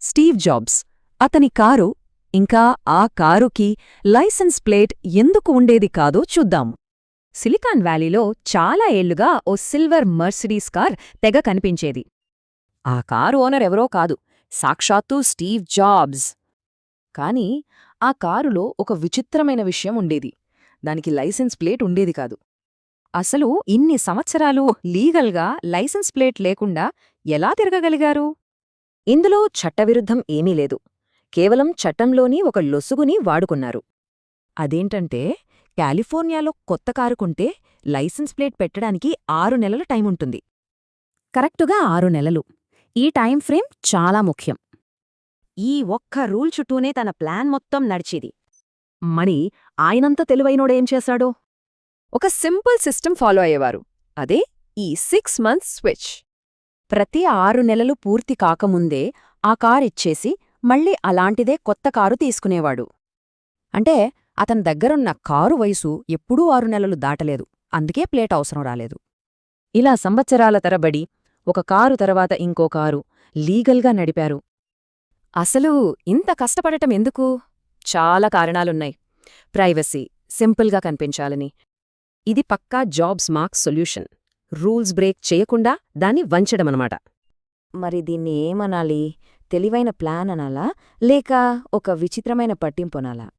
Steve jobs. అతని car ఇంకా ఆ కారుకి లైసెన్స్ ప్లేట్ ఎందుకు ఉండేది కాదో చూద్దాం. సిలికాన్ వ్యాలీలో చాలా ఏళ్ళుగా ఓ సిల్వర్ మర్సిడీస్ కార్ తెగ కనిపించేది. ఆ కారు ఓనర్ ఎవరో కాదు సాక్షాత్తు స్టీవ్ జాబ్స్. కాని ఆ కారులో ఒక విచిత్రమైన విషయం ఉండేది. దానికి లైసెన్స్ ప్లేట్ ఉండేది కాదు. అసలు ఇన్ని సంవత్సరాలు లీగల్గా లైసెన్స్ ప్లేట్ లేకుండా ఎలా తిరగగలిగారు? ఇందులో చట్టవిరుద్ధం ఏమీ లేదు. కేవలం చట్టంలోని ఒక లొసుగుని వాడుకున్నారు. అదేంటంటే కాలిఫోర్నియాలో కొత్త కారు కొంటే లైసెన్స్ ప్లేట్ పెట్టడానికి ఆరు నెలల టైం ఉంటుంది కరెక్టుగా ఆరు నెలలు. ఈ టైం ఫ్రేమ్ చాలా ముఖ్యం. ఈ ఒక్క రూల్ చుట్టూనే తన ప్లాన్ మొత్తం నడిచేది. మణి ఆయనంత తెలివైనోడేం చేశాడో? ఒక సింపుల్ సిస్టమ్ ఫాలో అయ్యేవారు. అదే ఈ సిక్స్ మంత్స్ స్విచ్. ప్రతి ఆరు నెలలు పూర్తి కాకముందే ఆ కారు ఇచ్చేసి మళ్ళీ అలాంటిదే కొత్త కారు తీసుకునేవాడు. అంటే అతని దగ్గరున్న కారు వయసు ఎప్పుడూ ఆరు నెలలు దాటలేదు. అందుకే ప్లేట్ అవసరం రాలేదు. ఇలా సంవత్సరాల తరబడి ఒక కారు తర్వాత ఇంకో కారు లీగల్గా నడిపారు. అసలు ఇంత కష్టపడటం ఎందుకు? చాలా కారణాలున్నాయి. ప్రైవసీ సింపుల్గా కనిపించాలని. ఇది పక్కా jobs marks solution. Rules break చేయకుండా దాన్ని వంచడమనమాట. మరి దీన్ని ఏమనాలి? తెలివైన ప్లాన్ అనాలా? లేక ఒక విచిత్రమైన పట్టింపు అనాలా?